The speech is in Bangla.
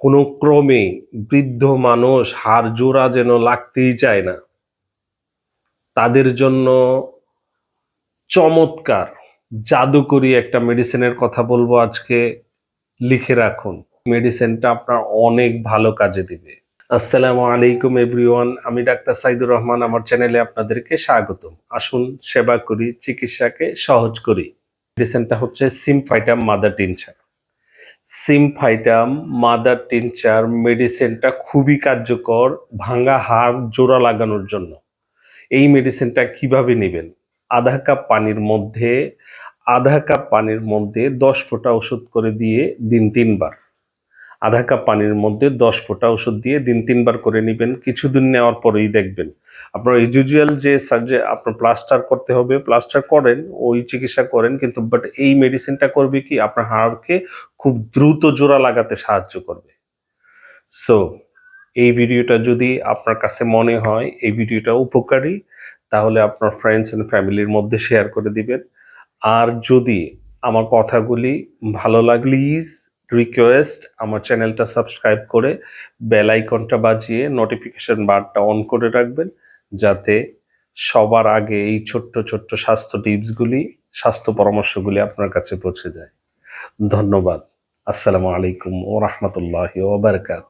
কোনো ক্রমে বৃদ্ধ মানুষ হাড় জোড়া যেন লাগতেই চায় না। তাদের জন্য চমৎকার, জাদুকরি একটা মেডিসিনের কথা বলব আজকে। লিখে রাখুন মেডিসিনটা আপনার অনেক ভালো কাজে দিবে। আসসালামু আলাইকুম এভরিওয়ান আমি ডাক্তার সাইদুর রহমান, আমার চ্যানেলে আপনাদেরকে স্বাগতম। আসুন, সেবা করি, চিকিৎসাকে সহজ করি। মেডিসিনটা হচ্ছে symphytum mother tincture symphytum mother tincture, মেডিসিনটা খুবই কার্যকর ভাঙা হাড়, জোড়া লাগানোর জন্য। এই মেডিসিনটা কীভাবে নেবেন? আধা কাপ পানির মধ্যে, আধা কাপ পানির মধ্যে দশ ফোঁটা ওষুধ করে দিয়ে দিন তিনবার। আধা কাপ পানির মধ্যে দশ ফোঁটা ওষুধ দিয়ে দিন তিনবার করে নেবেন। কিছুদিন নেওয়ার পরেই দেখবেন আপনার ইউজুয়াল যে সাবজে আপনার প্লাস্টার করতে হবে প্লাস্টার করেন, ওই চিকিৎসা করেন কিন্তু বাট এই মেডিসিনটা করবে কি? আপনার হাড়কে খুব দ্রুত জোড়া লাগাতে সাহায্য করবে। সো এই ভিডিওটা যদি আপনার কাছে মনে হয়, এই ভিডিওটা উপকারী, তাহলে আপনার ফ্রেন্ডস অ্যান্ড ফ্যামিলির মধ্যে শেয়ার করে দিবেন। আর যদি আমার কথাগুলি ভালো লাগলে ইজ রিকোয়েস্ট আমার চ্যানেলটা সাবস্ক্রাইব করে বেল আইকনটা বাজিয়ে নোটিফিকেশন বারটা অন করে রাখবেন। যাতে সবার আগে এই ছোট্ট ছোট্ট স্বাস্থ্য টিপসগুলি, স্বাস্থ্য পরামর্শগুলি আপনার কাছে পৌঁছে যায়। ধন্যবাদ। আসসালামু আলাইকুম ও রহমতুল্লাহ ওবরকাত